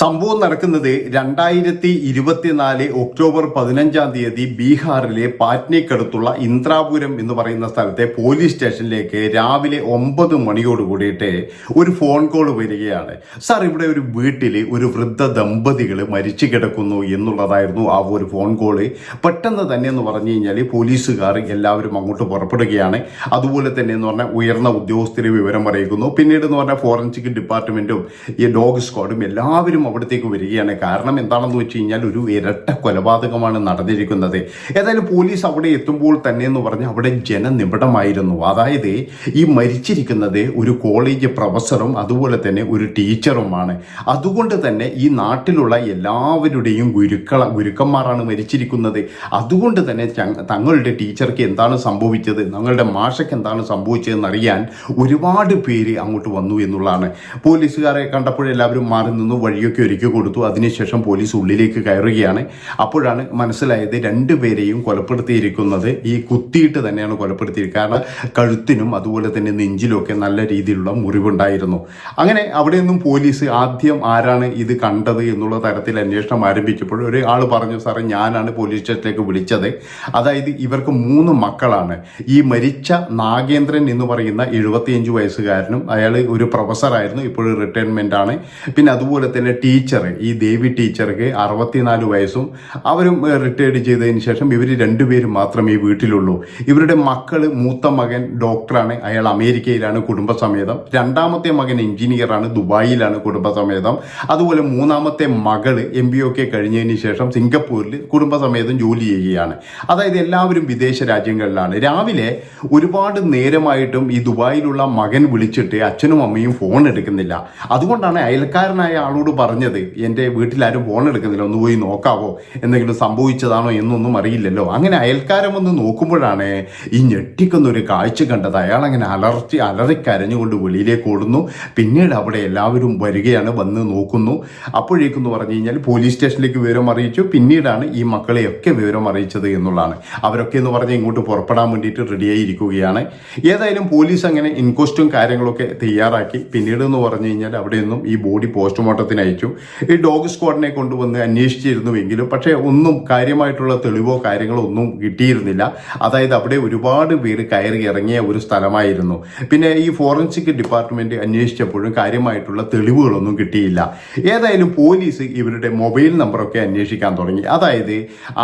സംഭവം നടക്കുന്നത് രണ്ടായിരത്തി ഇരുപത്തിനാല് ഒക്ടോബർ പതിനഞ്ചാം തീയതി ബീഹാറിലെ പാറ്റ്നയ്ക്കടുത്തുള്ള ഇന്ദ്രാപുരം എന്ന് പറയുന്ന സ്ഥലത്തെ പോലീസ് സ്റ്റേഷനിലേക്ക് രാവിലെ ഒമ്പത് മണിയോട് കൂടിയിട്ട് ഒരു ഫോൺ കോൾ വരികയാണ്. സാർ ഇവിടെ ഒരു വീട്ടിൽ ഒരു വൃദ്ധ ദമ്പതികൾ മരിച്ചു കിടക്കുന്നു എന്നുള്ളതായിരുന്നു ആ ഒരു ഫോൺ കോൾ പെട്ടെന്ന് തന്നെ എന്ന് പറഞ്ഞു കഴിഞ്ഞാൽ പോലീസുകാർ എല്ലാവരും അങ്ങോട്ട് പുറപ്പെടുകയാണ്. അതുപോലെ തന്നെ എന്ന് പറഞ്ഞാൽ ഉയർന്ന ഉദ്യോഗസ്ഥരെ വിവരം അറിയിക്കുന്നു. പിന്നീട് എന്ന് പറഞ്ഞാൽ ഫോറൻസിക് ഡിപ്പാർട്ട്മെന്റും ഈ ഡോഗ് സ്ക്വാഡും എല്ലാവരും അവിടത്തേക്ക് വരികയാണ്. കാരണം എന്താണെന്ന് വെച്ച് കഴിഞ്ഞാൽ ഒരു ഇരട്ട കൊലപാതകമാണ് നടന്നിരിക്കുന്നത്. ഏതായാലും പോലീസ് അവിടെ എത്തുമ്പോൾ തന്നെ എന്ന് പറഞ്ഞാൽ അവിടെ ജനനിബിഡമായിരുന്നു. അതായത് ഈ മരിച്ചിരിക്കുന്നത് ഒരു കോളേജ് പ്രൊഫസറും അതുപോലെ തന്നെ ഒരു ടീച്ചറുമാണ്. അതുകൊണ്ട് തന്നെ ഈ നാട്ടിലുള്ള എല്ലാവരുടെയും ഗുരുക്കള ഗുരുക്കന്മാരാണ് മരിച്ചിരിക്കുന്നത്. അതുകൊണ്ട് തന്നെ തങ്ങളുടെ ടീച്ചർക്ക് എന്താണ് സംഭവിച്ചത്? തങ്ങളുടെ മാഷയ്ക്ക് എന്താണ് സംഭവിച്ചതെന്ന് അറിയാൻ ഒരുപാട് പേര് അങ്ങോട്ട് വന്നു എന്നുള്ളതാണ്. പോലീസുകാരെ കണ്ടപ്പോഴെല്ലാവരും മാറി നിന്നു. വഴിയൊക്കെ ഒരുക്കി കൊടുത്തു. അതിനുശേഷം പോലീസ് ഉള്ളിലേക്ക് കയറുകയാണ്. അപ്പോഴാണ് മനസ്സിലായത് രണ്ടുപേരെയും കൊലപ്പെടുത്തിയിരിക്കുന്നത്. ഈ കുത്തിയിട്ട് തന്നെയാണ് കൊലപ്പെടുത്തിയിരിക്കുന്നത്. കാരണം കഴുത്തിനും അതുപോലെ തന്നെ നെഞ്ചിലുമൊക്കെ നല്ല രീതിയിലുള്ള മുറിവുണ്ടായിരുന്നു. അങ്ങനെ അവിടെ നിന്നും പോലീസ് ആദ്യം ആരാണ് ഇത് കണ്ടത് എന്നുള്ള തരത്തിൽ അന്വേഷണം ആരംഭിച്ചപ്പോൾ ഒരാൾ പറഞ്ഞു സാറേ ഞാനാണ് പോലീസ് സ്റ്റേഷനിലേക്ക് വിളിച്ചത്. അതായത് ഇവർക്ക് മൂന്ന് മക്കളാണ്. ഈ മരിച്ച നാഗേന്ദ്രൻ എന്ന് പറയുന്ന എഴുപത്തിയഞ്ച് വയസ്സുകാരനും അയാൾ ഒരു പ്രൊഫസറായിരുന്നു ഇപ്പോഴും റിട്ടയർമെന്റ് ആണ് പിന്നെ അതുപോലെ തന്നെ ടീച്ചർ ഈ ദേവി ടീച്ചർക്ക് അറുപത്തിനാല് വയസ്സും അവരും റിട്ടയർഡ് ചെയ്തതിന് ശേഷം ഇവർ രണ്ടുപേരും മാത്രമേ വീട്ടിലുള്ളൂ. ഇവരുടെ മക്കൾ മൂത്ത മകൻ ഡോക്ടറാണ്. അയാൾ അമേരിക്കയിലാണ് കുടുംബസമേതം. രണ്ടാമത്തെ മകൻ എഞ്ചിനീയറാണ്. ദുബായിലാണ് കുടുംബസമേതം. അതുപോലെ മൂന്നാമത്തെ മകൾ എം ബി ഒക്കെ കഴിഞ്ഞതിന് ശേഷം സിംഗപ്പൂരിൽ കുടുംബസമേതം ജോലി ചെയ്യുകയാണ്. അതായത് എല്ലാവരും വിദേശ രാജ്യങ്ങളിലാണ്. രാവിലെ ഒരുപാട് നേരമായിട്ടും ഈ ദുബായിലുള്ള മകൻ വിളിച്ചിട്ട് അച്ഛനും അമ്മയും ഫോൺ എടുക്കുന്നില്ല. അതുകൊണ്ടാണ് അയൽക്കാരനായ ആളോട് പറഞ്ഞത് എന്റെ വീട്ടിലാരും ഫോൺ എടുക്കുന്നില്ല ഒന്ന് പോയി നോക്കാവോ? എന്തെങ്കിലും സംഭവിച്ചതാണോ എന്നൊന്നും അറിയില്ലല്ലോ. അങ്ങനെ അയൽക്കാരൻ വന്ന് നോക്കുമ്പോഴാണ് ഈ ഞെട്ടിക്കുന്നൊരു കാഴ്ച കണ്ടത്. അയാൾ അങ്ങനെ അലർച്ചി അലറിക്കരഞ്ഞുകൊണ്ട് വെളിയിലേക്ക് ഓടുന്നു. പിന്നീട് അവിടെ എല്ലാവരും വരികയാണ് വന്ന് നോക്കുന്നു. അപ്പോഴേക്കെന്ന് പറഞ്ഞു കഴിഞ്ഞാൽ പോലീസ് സ്റ്റേഷനിലേക്ക് വിവരം അറിയിച്ചു. പിന്നീടാണ് ഈ മക്കളെയൊക്കെ വിവരം അറിയിച്ചത് എന്നുള്ളതാണ്. അവരൊക്കെ എന്ന് പറഞ്ഞാൽ ഇങ്ങോട്ട് പുറപ്പെടാൻ വേണ്ടിയിട്ട് റെഡിയായി ഇരിക്കുകയാണ് ഏതായാലും പോലീസ് അങ്ങനെ ഇൻക്വസ്റ്റും കാര്യങ്ങളൊക്കെ തയ്യാറാക്കി. പിന്നീട് എന്ന് പറഞ്ഞു കഴിഞ്ഞാൽ അവിടെ നിന്നും ഈ ബോഡി പോസ്റ്റ്മോർട്ടത്തിന് അയച്ചു ഈ ഡോഗ് സ്ക്വാഡിനെ കൊണ്ടുവന്ന് അന്വേഷിച്ചിരുന്നുവെങ്കിലും പക്ഷേ ഒന്നും കാര്യമായിട്ടുള്ള തെളിവോ കാര്യങ്ങളോ ഒന്നും കിട്ടിയിരുന്നില്ല. അതായത് അവിടെ ഒരുപാട് പേര് കയറി ഇറങ്ങിയ ഒരു സ്ഥലമായിരുന്നു. പിന്നെ ഈ ഫോറൻസിക് ഡിപ്പാർട്ട്മെന്റ് അന്വേഷിച്ചപ്പോഴും കാര്യമായിട്ടുള്ള തെളിവുകളൊന്നും കിട്ടിയില്ല. ഏതായാലും പോലീസ് ഇവരുടെ മൊബൈൽ നമ്പറൊക്കെ അന്വേഷിക്കാൻ തുടങ്ങി. അതായത്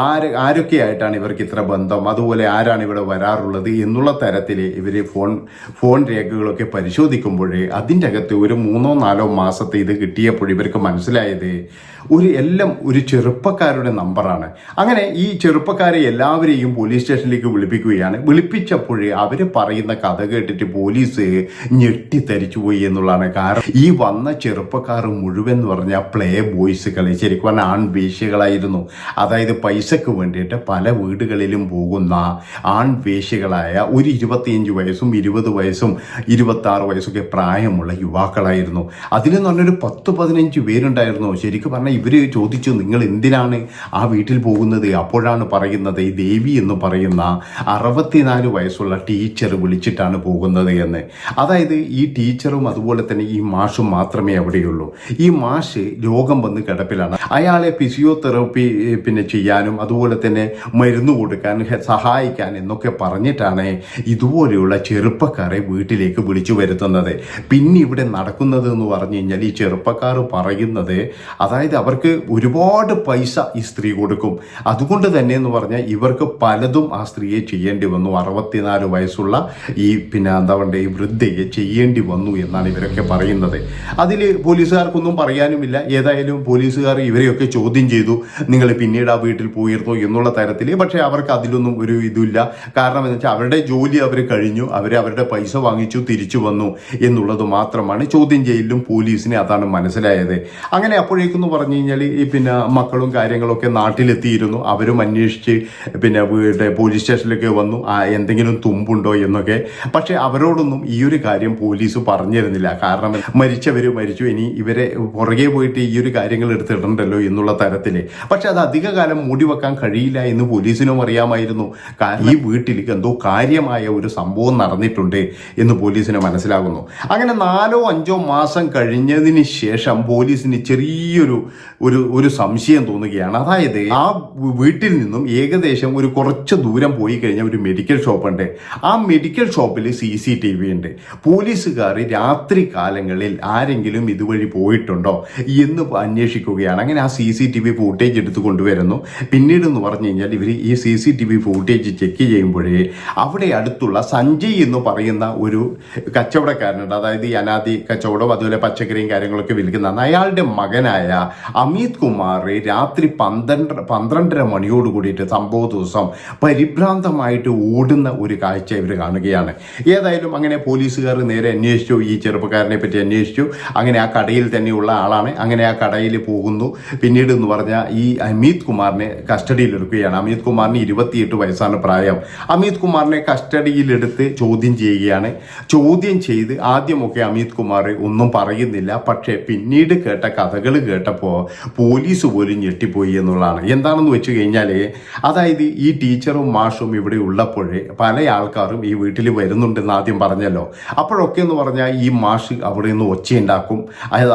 ആര് ആരൊക്കെയായിട്ടാണ് ഇവർക്ക് ഇത്ര ബന്ധം? അതുപോലെ ആരാണ് ഇവിടെ വരാറുള്ളത്? എന്നുള്ള തരത്തിൽ ഇവർ ഫോൺ ഫോൺ രേഖകളൊക്കെ പരിശോധിക്കുമ്പോഴേ അതിന്റെ അകത്ത് ഒരു മൂന്നോ നാലോ മാസത്തെ ഇത് കിട്ടിയപ്പോൾ ഇവർക്ക് മനസ്സിലായത്. ഒരു എല്ലാം ഒരു ചെറുപ്പക്കാരുടെ നമ്പറാണ്. അങ്ങനെ ഈ ചെറുപ്പക്കാരെ എല്ലാവരെയും പോലീസ് സ്റ്റേഷനിലേക്ക് വിളിപ്പിക്കുകയാണ്. വിളിപ്പിച്ചപ്പോഴേ അവർ പറയുന്ന കഥ കേട്ടിട്ട് പോലീസ് ഞെട്ടിത്തരിച്ചു പോയി എന്നുള്ളതാണ് കാരണം. ഈ വന്ന ചെറുപ്പക്കാർ മുഴുവൻ എന്ന് പറഞ്ഞാൽ പ്ലേ ബോയ്സുകളെ ശരിക്കും പറഞ്ഞാൽ ആൺവേശ്യകളായിരുന്നു. അതായത് പൈസക്ക് വേണ്ടിയിട്ട് പല വീടുകളിലും പോകുന്ന ആൺവേശ്യകളായ ഒരു ഇരുപത്തിയഞ്ച് വയസ്സും ഇരുപത് വയസ്സും ഇരുപത്തി ആറ് വയസ്സൊക്കെ പ്രായമുള്ള യുവാക്കളായിരുന്നു. അതിലെന്ന് പറഞ്ഞൊരു പത്ത് പതിനഞ്ച് പേരുണ്ടായിരുന്നു. ശരിക്കും പറഞ്ഞാൽ ഇവർ ചോദിച്ചു നിങ്ങൾ എന്തിനാണ് ആ വീട്ടിൽ പോകുന്നത്? അപ്പോഴാണ് പറയുന്നത് ഈ ദേവി എന്ന് പറയുന്ന അറുപത്തിനാല് വയസ്സുള്ള ടീച്ചർ വിളിച്ചിട്ടാണ് പോകുന്നത് എന്ന്. അതായത് ഈ ടീച്ചറും അതുപോലെ തന്നെ ഈ മാഷും മാത്രമേ അവിടെയുള്ളൂ. ഈ മാഷ് രോഗം വന്ന് കിടപ്പിലാണ്. അയാളെ ഫിസിയോതെറാപ്പി പിന്നെ ചെയ്യാനും അതുപോലെ തന്നെ മരുന്ന് കൊടുക്കാൻ സഹായിക്കാൻ എന്നൊക്കെ പറഞ്ഞിട്ടാണ് ഇതുപോലെയുള്ള ചെറുപ്പക്കാരെ വീട്ടിലേക്ക് വിളിച്ചു വരുത്തുന്നത്. പിന്നെ ഇവിടെ നടക്കുന്നത് എന്ന് പറഞ്ഞു കഴിഞ്ഞാൽ ഈ ചെറുപ്പക്കാർ പറയുന്നത് അതായത് അവർക്ക് ഒരുപാട് പൈസ ഈ സ്ത്രീ കൊടുക്കും. അതുകൊണ്ട് തന്നെ എന്ന് പറഞ്ഞാൽ ഇവർക്ക് പലതും ആ സ്ത്രീയെ ചെയ്യേണ്ടി വന്നു. അറുപത്തിനാല് വയസ്സുള്ള ഈ പിന്നെ എന്താ പറയുക ഈ വൃദ്ധയെ ചെയ്യേണ്ടി വന്നു എന്നാണ് ഇവരൊക്കെ പറയുന്നത്. അതിൽ പോലീസുകാർക്കൊന്നും പറയാനുമില്ല. ഏതായാലും പോലീസുകാർ ഇവരെയൊക്കെ ചോദ്യം ചെയ്തു. നിങ്ങൾ പിന്നീട് ആ വീട്ടിൽ പോയിരുന്നു? എന്നുള്ള തരത്തിൽ പക്ഷേ അവർക്ക് അതിലൊന്നും ഒരു ഇതുമില്ല. കാരണം എന്ന് വെച്ചാൽ അവരുടെ ജോലി അവർ കഴിഞ്ഞു. അവർ അവരുടെ പൈസ വാങ്ങിച്ചു തിരിച്ചു വന്നു എന്നുള്ളത് മാത്രമാണ് ചോദ്യം ചെയ്യലും പോലീസിനെ അതാണ് മനസ്സിലായത്. അങ്ങനെ അപ്പോഴേക്കും പറഞ്ഞു കഴിഞ്ഞാൽ ഈ പിന്നെ മക്കളും കാര്യങ്ങളൊക്കെ നാട്ടിലെത്തിയിരുന്നു. അവരും അന്വേഷിച്ച് പിന്നെ പോലീസ് സ്റ്റേഷനിലൊക്കെ വന്നു. എന്തെങ്കിലും തുമ്പുണ്ടോ എന്നൊക്കെ. പക്ഷേ അവരോടൊന്നും ഈ ഒരു കാര്യം പോലീസ് പറഞ്ഞിരുന്നില്ല. കാരണം മരിച്ചവർ മരിച്ചു. ഇനി ഇവരെ പുറകെ പോയിട്ട് ഈ ഒരു കാര്യങ്ങൾ എടുത്തിടണ്ടല്ലോ എന്നുള്ള തരത്തിൽ പക്ഷെ അത് അധികകാലം മൂടി വെക്കാൻ കഴിയില്ല എന്ന് പോലീസിനും അറിയാമായിരുന്നു. ഈ വീട്ടിൽ എന്തോ കാര്യമായ ഒരു സംഭവം നടന്നിട്ടുണ്ട് എന്ന് പോലീസിന് മനസ്സിലാകുന്നു. അങ്ങനെ നാലോ അഞ്ചോ മാസം കഴിഞ്ഞതിന് ശേഷം പോലീസ് പോലീസിന് ചെറിയൊരു ഒരു ഒരു സംശയം തോന്നുകയാണ്. അതായത് ആ വീട്ടിൽ നിന്നും ഏകദേശം ഒരു കുറച്ച് ദൂരം പോയി കഴിഞ്ഞാൽ ഒരു മെഡിക്കൽ ഷോപ്പ് ഉണ്ട്. ആ മെഡിക്കൽ ഷോപ്പിൽ സി സി ടി വി ഉണ്ട്. പോലീസുകാർ രാത്രി കാലങ്ങളിൽ ആരെങ്കിലും ഇതുവഴി പോയിട്ടുണ്ടോ എന്ന് അന്വേഷിക്കുകയാണ്. അങ്ങനെ ആ C C T V footage എടുത്ത് കൊണ്ടുവരുന്നു. പിന്നീട് എന്ന് പറഞ്ഞു കഴിഞ്ഞാൽ ഇവർ ഈ C C T V footage check ചെയ്യുമ്പോഴേ അവിടെ അടുത്തുള്ള സഞ്ജയ് എന്ന് പറയുന്ന ഒരു കച്ചവടക്കാരനുണ്ട്. അതായത് ഈ അനാദി കച്ചവടം അതുപോലെ പച്ചക്കറിയും കാര്യങ്ങളൊക്കെ വിൽക്കുന്നതാണ് അയാളുടെ മകനായ അമിത് കുമാർ രാത്രി പന്ത്രണ്ട് പന്ത്രണ്ടര മണിയോട് കൂടിയിട്ട് സംഭവ ദിവസം പരിഭ്രാന്തമായിട്ട് ഓടുന്ന ഒരു കാഴ്ച ഇവർ കാണുകയാണ്. ഏതായാലും അങ്ങനെ പോലീസുകാർ നേരെ അന്വേഷിച്ചു. ഈ ചെറുപ്പക്കാരനെ പറ്റി അന്വേഷിച്ചു. അങ്ങനെ ആ കടയിൽ തന്നെയുള്ള ആളാണ്. അങ്ങനെ ആ കടയിൽ പോകുന്നു. പിന്നീട് എന്ന് പറഞ്ഞാൽ ഈ അമിത് കുമാറിനെ കസ്റ്റഡിയിലെടുക്കുകയാണ് അമിത് കുമാറിന് ഇരുപത്തിയെട്ട് വയസ്സാണ് പ്രായം. അമിത് കുമാറിനെ കസ്റ്റഡിയിലെടുത്ത് ചോദ്യം ചെയ്യുകയാണ്. ചോദ്യം ചെയ്ത് ആദ്യമൊക്കെ അമിത് കുമാർ ഒന്നും പറയുന്നില്ല. പക്ഷേ പിന്നീട് കേട്ട കഥകൾ കേട്ടപ്പോൾ പോലീസ് പോലും ഞെട്ടിപ്പോയി എന്നുള്ളതാണ്. എന്താണെന്ന് വെച്ച് കഴിഞ്ഞാൽ അതായത് ഈ ടീച്ചറും മാഷും ഇവിടെ ഉള്ളപ്പോഴേ പല ആൾക്കാരും ഈ വീട്ടിൽ വരുന്നുണ്ടെന്ന് ആദ്യം പറഞ്ഞല്ലോ. അപ്പോഴൊക്കെ എന്ന് പറഞ്ഞാൽ ഈ മാഷ് അവിടെ നിന്ന് ഒച്ചയുണ്ടാക്കും.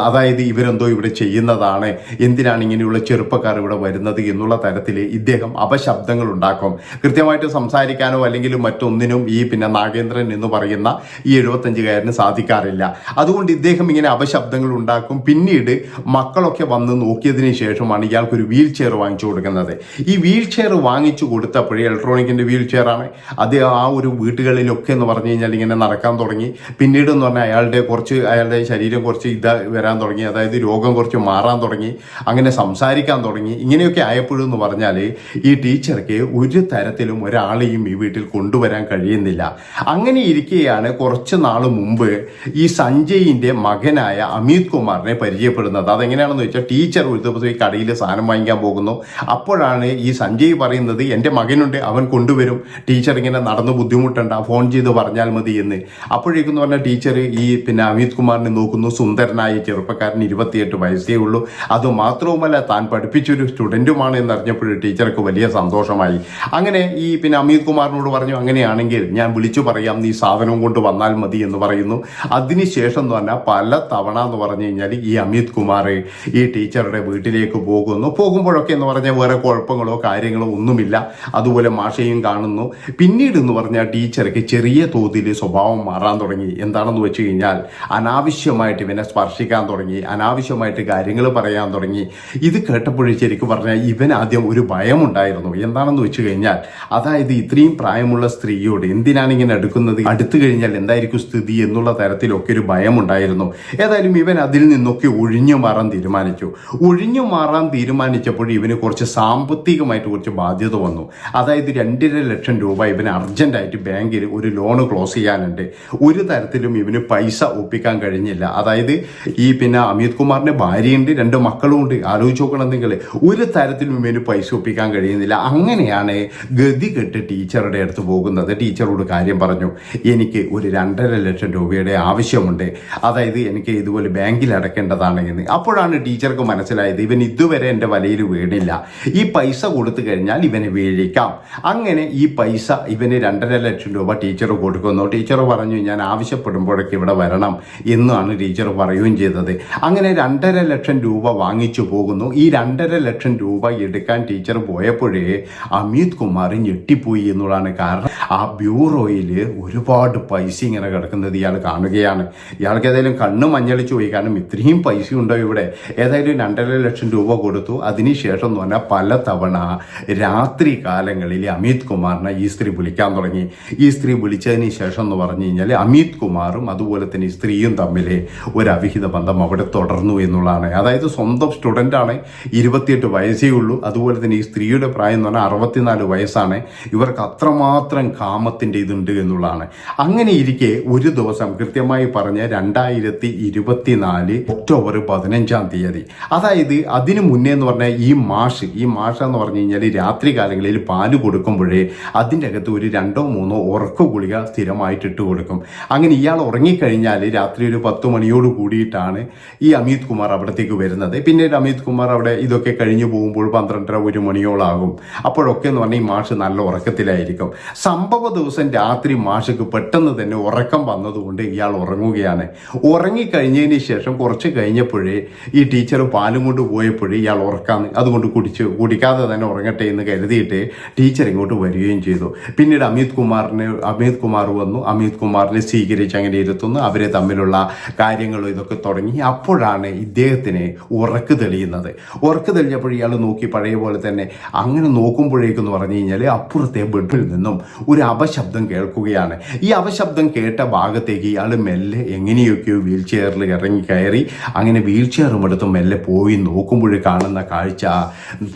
അതായത് ഇവരെന്തോ ഇവിടെ ചെയ്യുന്നതാണ്. എന്തിനാണ് ഇങ്ങനെയുള്ള ചെറുപ്പക്കാർ ഇവിടെ വരുന്നത് എന്നുള്ള തരത്തിൽ ഇദ്ദേഹം അപശബ്ദങ്ങൾ ഉണ്ടാക്കും. കൃത്യമായിട്ട് സംസാരിക്കാനോ അല്ലെങ്കിൽ മറ്റൊന്നിനും ഈ പിന്നെ നാഗേന്ദ്രൻ എന്ന് പറയുന്ന ഈ എഴുപത്തഞ്ചുകാരന് സാധിക്കാറില്ല. അതുകൊണ്ട് ഇദ്ദേഹം ഇങ്ങനെ അപശബ്ദങ്ങൾ ഉണ്ടാക്കും. പിന്നീട് മക്കളൊക്കെ വന്ന് നോക്കിയതിന് ശേഷമാണ് ഇയാൾക്കൊരു വീൽ ചെയർ വാങ്ങിച്ചു കൊടുക്കുന്നത്. ഈ വീൽ ചെയർ വാങ്ങിച്ചു കൊടുത്തപ്പോഴേ ഇലക്ട്രോണിക്കിന്റെ വീൽ ചെയറാണ് അത് ആ ഒരു വീട്ടുകളിലൊക്കെ എന്ന് പറഞ്ഞു കഴിഞ്ഞാൽ ഇങ്ങനെ നടക്കാൻ തുടങ്ങി. പിന്നീട് എന്ന് പറഞ്ഞാൽ അയാളുടെ കുറച്ച് അയാളുടെ ശരീരം കുറച്ച് ഇതാ വരാൻ തുടങ്ങി. അതായത് രോഗം കുറച്ച് മാറാൻ തുടങ്ങി. അങ്ങനെ സംസാരിക്കാൻ തുടങ്ങി. ഇങ്ങനെയൊക്കെ ആയപ്പോഴെന്ന് പറഞ്ഞാൽ ഈ ടീച്ചർക്ക് ഒരു തരത്തിലും ഒരാളെയും ഈ വീട്ടിൽ കൊണ്ടുവരാൻ കഴിയുന്നില്ല. അങ്ങനെ ഇരിക്കെയാണ് കുറച്ച് നാൾ മുമ്പ് ഈ സഞ്ജയിന്റെ മകനായ അമിത് കുമാറിനെ പരിചയപ്പെടുന്നത്. അതെങ്ങനെയാണെന്ന് വെച്ചാൽ ടീച്ചർ ഒരു ദിവസം ഈ കടയിൽ സാധനം വാങ്ങിക്കാൻ പോകുന്നു. അപ്പോഴാണ് ഈ സഞ്ജയ് പറയുന്നത് എന്റെ മകനുണ്ട് അവൻ കൊണ്ടുവരും. ടീച്ചർ ഇങ്ങനെ നടന്ന് ബുദ്ധിമുട്ടണ്ട ഫോൺ ചെയ്ത് പറഞ്ഞാൽ മതി എന്ന്. അപ്പോഴേക്കും പറഞ്ഞ ടീച്ചർ ഈ പിന്നെ അമിത് കുമാറിനെ നോക്കുന്നു. സുന്ദരനായ ചെറുപ്പക്കാരൻ ഇരുപത്തിയെട്ട് വയസ്സേ ഉള്ളൂ. അത് മാത്രവുമല്ല താൻ പഠിപ്പിച്ചൊരു സ്റ്റുഡന്റുമാണ് എന്നറിഞ്ഞപ്പോൾ ടീച്ചർക്ക് വലിയ സന്തോഷമായി. അങ്ങനെ ഈ പിന്നെ അമിത് കുമാറിനോട് പറഞ്ഞു അങ്ങനെയാണെങ്കിൽ ഞാൻ വിളിച്ചു പറയാം നീ സാധനം കൊണ്ട് വന്നാൽ മതി എന്ന് പറയുന്നു. അതിനുശേഷം എന്ന് പറഞ്ഞാൽ പല തവണ എന്ന് പറഞ്ഞു കഴിഞ്ഞാൽ ഈ അമിത് കുമാർ ഈ ടീച്ചറുടെ വീട്ടിലേക്ക് പോകുന്നു. പോകുമ്പോഴൊക്കെ എന്ന് പറഞ്ഞാൽ വേറെ കുഴപ്പങ്ങളോ കാര്യങ്ങളോ ഒന്നുമില്ല. അതുപോലെ മാഷയും കാണുന്നു. പിന്നീട് എന്ന് പറഞ്ഞാൽ ടീച്ചർക്ക് ചെറിയ തോതിൽ സ്വഭാവം മാറാൻ തുടങ്ങി. എന്താണെന്ന് വെച്ച് കഴിഞ്ഞാൽ അനാവശ്യമായിട്ട് ഇവനെ സ്പർശിക്കാൻ തുടങ്ങി. അനാവശ്യമായിട്ട് കാര്യങ്ങൾ പറയാൻ തുടങ്ങി. ഇത് കേട്ടപ്പോഴേ ശരിക്കും പറഞ്ഞാൽ ഇവൻ ആദ്യം ഒരു ഭയമുണ്ടായിരുന്നു. എന്താണെന്ന് വെച്ച് കഴിഞ്ഞാൽ അതായത് ഇത്രയും പ്രായമുള്ള സ്ത്രീയോട് എന്തിനാണ് ഇങ്ങനെ എടുക്കുന്നത്? അടുത്തു കഴിഞ്ഞാൽ എന്തായിരിക്കും സ്ഥിതി എന്നുള്ള തരത്തിലൊക്കെ ഒരു ഭയമുണ്ടായിരുന്നു. ഏതായാലും ഇവൻ അതിൽ നിന്നൊക്കെ ഒഴിഞ്ഞു മാറാൻ തീരുമാനിച്ചു. ഒഴിഞ്ഞു മാറാൻ തീരുമാനിച്ചപ്പോൾ ഇവന് കുറച്ച് സാമ്പത്തികമായിട്ട് കുറച്ച് ബാധ്യത വന്നു. അതായത് രണ്ടര ലക്ഷം രൂപ ഇവന് അർജന്റായിട്ട് ബാങ്കിൽ ഒരു ലോൺ ക്ലോസ് ചെയ്യാനുണ്ട്. ഒരു തരത്തിലും ഇവന് പൈസ ഒപ്പിക്കാൻ കഴിഞ്ഞില്ല. അതായത് ഈ പിന്നെ അമിത് കുമാറിന്റെ ഭാര്യയുണ്ട് രണ്ട് മക്കളും ഉണ്ട്. ആലോചിച്ച് നോക്കണം നിങ്ങൾ ഒരു തരത്തിലും ഇവന് പൈസ ഒപ്പിക്കാൻ കഴിയുന്നില്ല. അങ്ങനെയാണ് ഗതി കെട്ട് ടീച്ചറുടെ അടുത്ത് പോകുന്നത്. ടീച്ചറോട് കാര്യം പറഞ്ഞു എനിക്ക് ഒരു രണ്ടര ലക്ഷം രൂപയുടെ ആവശ്യമുണ്ട്. അതായത് എനിക്ക് ഇതുപോലെ ബാങ്കിൽ അടക്കേണ്ടതാണ് എന്ന്. അപ്പോഴാണ് ടീച്ചർക്ക് മനസ്സിലായത് ഇവൻ ഇതുവരെ എന്റെ വലയിൽ വീണില്ല. ഈ പൈസ കൊടുത്തു കഴിഞ്ഞാൽ ഇവനെ വീഴിക്കാം. അങ്ങനെ ഈ പൈസ ഇവന് രണ്ടര ലക്ഷം രൂപ ടീച്ചർ കൊടുക്കുന്നു. ടീച്ചർ പറഞ്ഞു ഞാൻ ആവശ്യപ്പെടുമ്പോഴൊക്കെ ഇവിടെ വരണം എന്നാണ് ടീച്ചർ പറയുകയും ചെയ്തത്. അങ്ങനെ രണ്ടര ലക്ഷം രൂപ വാങ്ങിച്ചു പോകുന്നു. ഈ രണ്ടര ലക്ഷം രൂപ എടുക്കാൻ ടീച്ചർ പോയപ്പോഴേ അമിത് കുമാർ ഞെട്ടിപ്പോയി എന്നുള്ളതാണ് കാരണം. ആ ബ്യൂറോയിൽ ഒരുപാട് പൈസ ഇങ്ങനെ കിടക്കുന്നത് ഇയാൾ കാണുകയാണ്. ഇയാൾക്ക് ഏതായാലും കണ്ണ് മഞ്ഞളിച്ചു പോയി. കാരണം ഇത്രയും പൈസ ഉണ്ടോ ഇവിടെ? ഏതായാലും രണ്ടര ലക്ഷം രൂപ കൊടുത്തു. അതിനുശേഷം എന്ന് പറഞ്ഞാൽ പല തവണ രാത്രി കാലങ്ങളിൽ അമിത് കുമാറിനെ ഈ സ്ത്രീ വിളിക്കാൻ തുടങ്ങി. ഈ സ്ത്രീ വിളിച്ചതിന് ശേഷം എന്ന് പറഞ്ഞു കഴിഞ്ഞാൽ അമിത് കുമാറും അതുപോലെ തന്നെ സ്ത്രീയും തമ്മിൽ ഒരു അവിഹിത ബന്ധം അവിടെ തുടർന്നു എന്നുള്ളതാണ്. അതായത് സ്വന്തം സ്റ്റുഡന്റാണ് ഇരുപത്തിയെട്ട് വയസ്സേ ഉള്ളൂ. അതുപോലെ തന്നെ ഈ സ്ത്രീയുടെ പ്രായം എന്ന് പറഞ്ഞാൽ അറുപത്തിനാല് വയസ്സാണ്. ഇവർക്ക് അത്രമാത്രം കാമത്തിന്റെ ഇതുണ്ട് എന്നുള്ളതാണ്. അങ്ങനെ ഇരിക്കെ ഒരു ദിവസം കൃത്യമായി പറഞ്ഞ രണ്ടായിരത്തി ഇരുപത്തിനാല് ഒക്ടോബർ പതിനഞ്ചാം തീയതി അതായത് അതിനു മുന്നേ എന്ന് പറഞ്ഞാൽ ഈ മാഷ് ഈ മാഷ എന്ന് പറഞ്ഞു കഴിഞ്ഞാൽ രാത്രി കാലങ്ങളിൽ പാൽ കൊടുക്കുമ്പോഴേ അതിന്റെ അകത്ത് ഒരു രണ്ടോ മൂന്നോ ഉറക്ക ഗുളിക സ്ഥിരമായിട്ട് ഇട്ട് കൊടുക്കും. അങ്ങനെ ഇയാൾ ഉറങ്ങിക്കഴിഞ്ഞാൽ രാത്രി ഒരു പത്ത് മണിയോട് കൂടിയിട്ടാണ് ഈ അമിത് കുമാർ അവിടത്തേക്ക് വരുന്നത്. പിന്നീട് അമിത് കുമാർ അവിടെ ഇതൊക്കെ കഴിഞ്ഞു പോകുമ്പോൾ പന്ത്രണ്ടര ഒരു മണിയോളാകും. അപ്പോഴൊക്കെ എന്ന് പറഞ്ഞാൽ ഈ മാഷ് നല്ല ഉറക്കത്തിലായിരിക്കും. സംഭവ ദിവസം രാത്രി മാഷക്ക് പെട്ടെന്ന് തന്നെ ഉറക്കം വന്നതുകൊണ്ട് ഇയാൾ ഉറങ്ങുകയാണ്. ഉറങ്ങിക്കഴിഞ്ഞതിന് ശേഷം കുറച്ച് കഴിഞ്ഞപ്പോഴേ ഈ ടീച്ചർ പാലും കൊണ്ട് പോയപ്പോഴേ ഇയാൾ ഉറക്കാന്ന് അതുകൊണ്ട് കുടിച്ച് കുടിക്കാതെ തന്നെ ഉറങ്ങട്ടെ എന്ന് കരുതിയിട്ട് ടീച്ചർ ഇങ്ങോട്ട് വരികയും ചെയ്തു. പിന്നീട് അമിത് കുമാറിന് അമിത് കുമാർ വന്നു. അമിത് കുമാറിനെ സ്വീകരിച്ച് അങ്ങനെ ഇരുത്തുന്നു. അവരെ തമ്മിലുള്ള കാര്യങ്ങളും ഇതൊക്കെ തുടങ്ങി. അപ്പോഴാണ് ഇദ്ദേഹത്തിന് ഉറക്ക് തെളിയുന്നത്. ഉറക്ക് തെളിഞ്ഞപ്പോൾ ഇയാൾ നോക്കി പഴയ പോലെ തന്നെ അങ്ങനെ നോക്കുമ്പോഴേക്കെന്ന് പറഞ്ഞു കഴിഞ്ഞാൽ അപ്പുറത്തെ ബെഡിൽ നിന്നും ഒരു അപശബ്ദം കേൾക്കുകയാണ്. ഈ അപശബ്ദം കേട്ട ഭാഗത്തേക്ക് ഇയാൾ മെല്ലെ എങ്ങനെയൊക്കെയോ വീൽ ചെയറിൽ ഇറങ്ങി കയറി. അങ്ങനെ വീൽ ചെയറും എടുത്ത് മെല്ലെ പോയി നോക്കുമ്പോൾ കാണുന്ന കാഴ്ച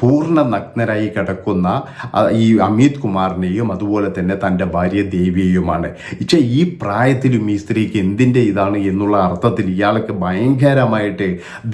പൂർണ നഗ്നരായി കിടക്കുന്ന ഈ അമിത് കുമാറിനെയും അതുപോലെ തന്നെ തന്റെ ഭാര്യ ദേവിയെയുമാണ്. പക്ഷേ ഈ പ്രായത്തിലും ഈ സ്ത്രീക്ക് എന്തിന്റെ ഇതാണ് എന്നുള്ള അർത്ഥത്തിൽ ഇയാൾക്ക് ഭയങ്കരമായിട്ട്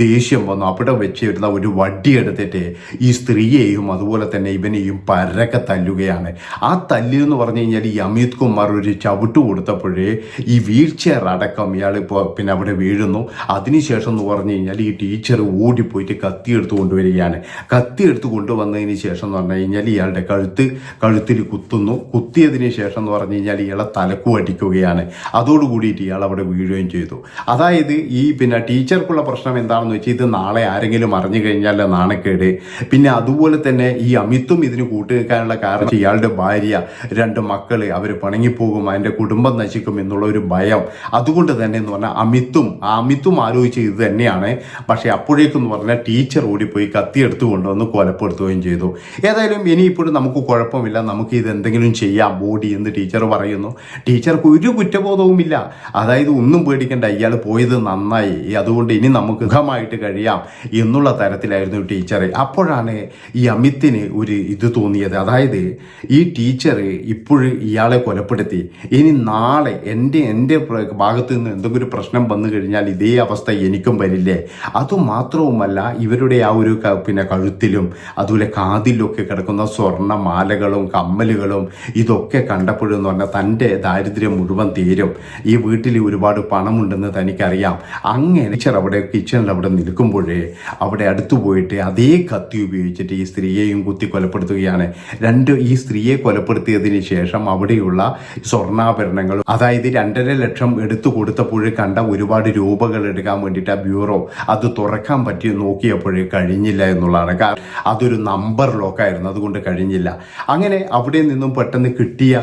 ദേഷ്യം വന്നു. അവിടെ വെച്ചിരുന്ന ഒരു വടി എടുത്തിട്ട് ഈ സ്ത്രീയെയും അതുപോലെ തന്നെ ഇവനെയും പരക്കെ തല്ലുകയാണ്. ആ തല്ലെന്ന് പറഞ്ഞു കഴിഞ്ഞാൽ ഈ അമിത് കുമാർ ഒരു ചവിട്ട് കൊടുത്തപ്പോഴേ ഈ ചെയർ അടക്കം ഇയാൾ ഇപ്പോൾ പിന്നെ അവിടെ വീഴുന്നു. അതിനുശേഷം എന്ന് പറഞ്ഞു കഴിഞ്ഞാൽ ഈ ടീച്ചർ ഓടിപ്പോയിട്ട് കത്തി എടുത്ത് കൊണ്ടുവരികയാണ്. കത്തി എടുത്ത് കൊണ്ടുവന്നതിന് ശേഷം എന്ന് പറഞ്ഞു കഴിഞ്ഞാൽ ഇയാളുടെ കഴുത്ത് കഴുത്തിൽ കുത്തുന്നു. കുത്തിയതിന് ശേഷം എന്ന് പറഞ്ഞു കഴിഞ്ഞാൽ ഇയാളെ തലക്കു അടിക്കുകയാണ്. അതോടുകൂടിയിട്ട് ഇയാൾ അവിടെ വീഴുകയും ചെയ്തു. അതായത് ഈ പിന്നെ ടീച്ചർക്കുള്ള പ്രശ്നം എന്താണെന്ന് വെച്ചാൽ ഇത് നാളെ ആരെങ്കിലും അറിഞ്ഞു കഴിഞ്ഞാൽ നാണക്കേട്. പിന്നെ അതുപോലെ തന്നെ ഈ അമിത്തും ഇതിന് കൂട്ടുനിൽക്കാനുള്ള കാരണം ഇയാളുടെ ഭാര്യ രണ്ട് മക്കൾ അവർ പണങ്ങിപ്പോകും അതിന്റെ കുടുംബം നശിക്കും എന്നുള്ള ഒരു ഭയം. അതുകൊണ്ട് തന്നെ എന്ന് പറഞ്ഞാൽ അമിത്തും ആ അമിത്തും ആലോചിച്ച് ഇത് തന്നെയാണ്. പക്ഷേ അപ്പോഴേക്കെന്ന് പറഞ്ഞാൽ ടീച്ചർ ഓടിപ്പോയി കത്തി എടുത്തു കൊണ്ടുവന്ന് കൊലപ്പെടുത്തുകയും ചെയ്തു. ഏതായാലും ഇനിയിപ്പോഴും നമുക്ക് കുഴപ്പമില്ല. നമുക്ക് ഇത് എന്തെങ്കിലും ചെയ്യാം. ബോഡി എന്ന് ടീച്ചർ പറയുന്നു. ടീച്ചർക്ക് ഒരു കുറ്റബോധവുമില്ല അതായത് ഒന്നും പേടിക്കേണ്ട. ഇയാൾ പോയത് നന്നായി. അതുകൊണ്ട് ഇനി നമുക്ക് സുഖമായിട്ട് കഴിയാം എന്നുള്ള തരത്തിലായിരുന്നു ടീച്ചർ അപ്പോഴാണ് ഈ അമിത്തിന് ഒരു ഇത് തോന്നിയത്. അതായത് ഈ ടീച്ചർ ഇപ്പോഴും ഇയാളെ കൊലപ്പെടുത്തി. ഇനി നാളെ എന്റെ എന്റെ ഭാഗത്തു നിന്ന് എന്തെങ്കിലും പ്രശ്നം വന്നു കഴിഞ്ഞാൽ ഇതേ അവസ്ഥ എനിക്കും വരില്ലേ? അതുമാത്രവുമല്ല ഇവരുടെ ആ ഒരു പിന്നെ കഴുത്തിലും അതുപോലെ കാതിലൊക്കെ കിടക്കുന്ന സ്വർണ മാലകളും കമ്മലുകളും ഇതൊക്കെ കണ്ടപ്പോഴെന്ന് പറഞ്ഞാൽ തന്റെ ദാരിദ്ര്യം മുഴുവൻ തീരും. ഈ വീട്ടിൽ ഒരുപാട് പണമുണ്ടെന്ന് തനിക്കറിയാം. അങ്ങനെ ടീച്ചർ അവിടെ കിച്ചണിൽ അവിടെ നിൽക്കുമ്പോഴേ അവിടെ അടുത്തു പോയിട്ട് അതേ കത്തി ഉപയോഗിച്ചിട്ട് ഈ സ്ത്രീയെയും കുത്തി കൊലപ്പെടുത്തുകയാണ്. രണ്ട് ഈ സ്ത്രീയെ കൊലപ്പെടുത്തിയതിന് ശേഷം അവിടെയുള്ള സ്വർണാഭരണങ്ങൾ അതായത് രണ്ടര ലക്ഷം എടുത്തു കൊടുത്തപ്പോൾ കണ്ട ഒരുപാട് രൂപകൾ എടുക്കാൻ വേണ്ടിയിട്ട് ആ ബ്യൂറോ അത് തുറക്കാൻ പറ്റി നോക്കിയപ്പോഴേ കഴിഞ്ഞില്ല എന്നുള്ളതാണ്. കാരണം അതൊരു നമ്പർ ലോക്കായിരുന്നു. അതുകൊണ്ട് കഴിഞ്ഞില്ല. അങ്ങനെ അവിടെ നിന്നും പെട്ടെന്ന് കിട്ടിയ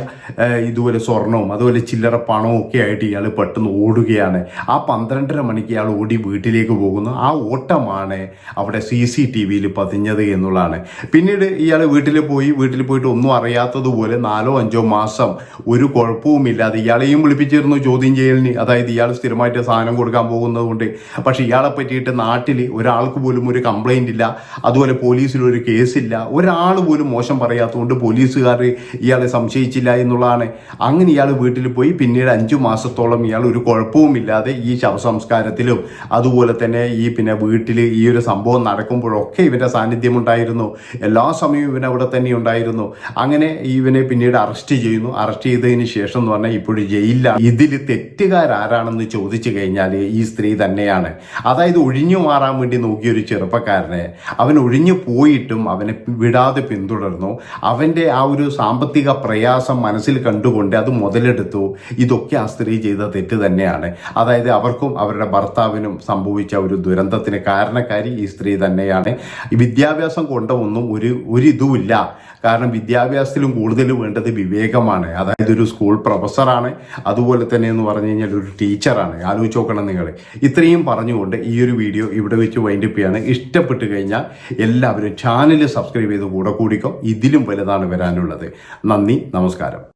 ഇതുപോലെ സ്വർണവും അതുപോലെ ചില്ലറ പണവും ഒക്കെ ആയിട്ട് ഇയാൾ പെട്ടെന്ന് ഓടുകയാണ്. ആ പന്ത്രണ്ടര മണിക്ക് ഇയാൾ ഓടി വീട്ടിലേക്ക് പോകുന്നു. ആ ഓട്ടമാണ് അവിടെ സി സി ടി വിയിൽ പതിഞ്ഞത് എന്നുള്ളതാണ്. പിന്നീട് ഇയാൾ വീട്ടിൽ പോയി വീട്ടിൽ പോയിട്ട് ഒന്നും അറിയാത്തതുപോലെ നാലോ അഞ്ചോ മാസം ഒരു കുഴപ്പവുമില്ലാതെ ഇയാളെയും വിളിപ്പിച്ചിരുന്നു ചോദ്യം ചെയ്യലിന്. അതായത് ഇയാൾ സ്ഥിരമായിട്ട് സാധനം കൊടുക്കാൻ പോകുന്നതുകൊണ്ട് പക്ഷേ ഇയാളെ പറ്റിയിട്ട് നാട്ടിൽ ഒരാൾക്ക് പോലും ഒരു കംപ്ലൈന്റ് ഇല്ല. അതുപോലെ പോലീസിൽ ഒരു കേസില്ല ഒരാൾ പോലും മോശം പറയാത്തതുകൊണ്ട് പോലീസുകാർ ഇയാളെ സംശയിച്ചില്ല എന്നുള്ളതാണ്. അങ്ങനെ ഇയാൾ വീട്ടിൽ പോയി പിന്നീട് അഞ്ചു മാസത്തോളം ഇയാൾ ഒരു കുഴപ്പവുമില്ലാതെ ഈ ശവസംസ്കാരത്തിലും അതുപോലെ തന്നെ ഈ പിന്നെ വീട്ടിൽ ഈ ഒരു സംഭവം നടക്കുമ്പോഴൊക്കെ ഇവന്റെ സാന്നിധ്യം ഉണ്ടായിരുന്നു. എല്ലാ സമയവും ഇവൻ അവിടെ തന്നെ ഉണ്ടായിരുന്നു. അങ്ങനെ ഇവനെ പിന്നീട് അറസ്റ്റ് ചെയ്യുന്നു. അറസ്റ്റ് ചെയ്തതിന് ശേഷം എന്ന് പറഞ്ഞാൽ ഇപ്പോഴും ജയിലിലാണ്. ഇതിൽ തെറ്റുകാരാരാണെന്ന് ചോദിച്ചു കഴിഞ്ഞാൽ ഈ സ്ത്രീ തന്നെയാണ്. അതായത് ഒഴിഞ്ഞു മാറാൻ വേണ്ടി നോക്കിയ ഒരു ചെറുപ്പക്കാരനെ അവൻ ഒഴിഞ്ഞു പോയിട്ടും അവനെ വിടാതെ പിന്തുടർന്നു. അവന്റെ ആ ഒരു സാമ്പത്തിക പ്രയാസം മനസ്സിൽ കണ്ടുകൊണ്ട് അത് മുതലെടുത്തു. ഇതൊക്കെ ആ സ്ത്രീ ചെയ്ത തെറ്റ് തന്നെയാണ്. അതായത് അവർക്കും അവരുടെ ഭർത്താവിനും സംഭവിച്ച ഒരു ദുരന്തത്തിന് കാരണക്കാരി ഈ സ്ത്രീ തന്നെയാണ്. വിദ്യാഭ്യാസം കൊണ്ടൊന്നും ഒരു ഒരു ഇതുമില്ല. കാരണം വിദ്യാഭ്യാസത്തിലും കൂടുതൽ വേണ്ടത് വിവേകമാണ്. അതായത് ഒരു സ്കൂൾ പ്രൊഫസറാണ് അതുപോലെ തന്നെ എന്ന് പറഞ്ഞു കഴിഞ്ഞാൽ ഒരു ടീച്ചറാണ് ആലോചിച്ച് നോക്കണം നിങ്ങൾ. ഇത്രയും പറഞ്ഞുകൊണ്ട് ഈ ഒരു വീഡിയോ ഇവിടെ വെച്ച് വൈൻഡപ്പ് ചെയ്യാണ്. ഇഷ്ടപ്പെട്ട് കഴിഞ്ഞാൽ എല്ലാവരും ചാനൽ സബ്സ്ക്രൈബ് ചെയ്ത് കൂടെ കൂടിക്കോ. ഇതിലും വലുതാണ് വരാനുള്ളത്. നന്ദി നമസ്കാരം.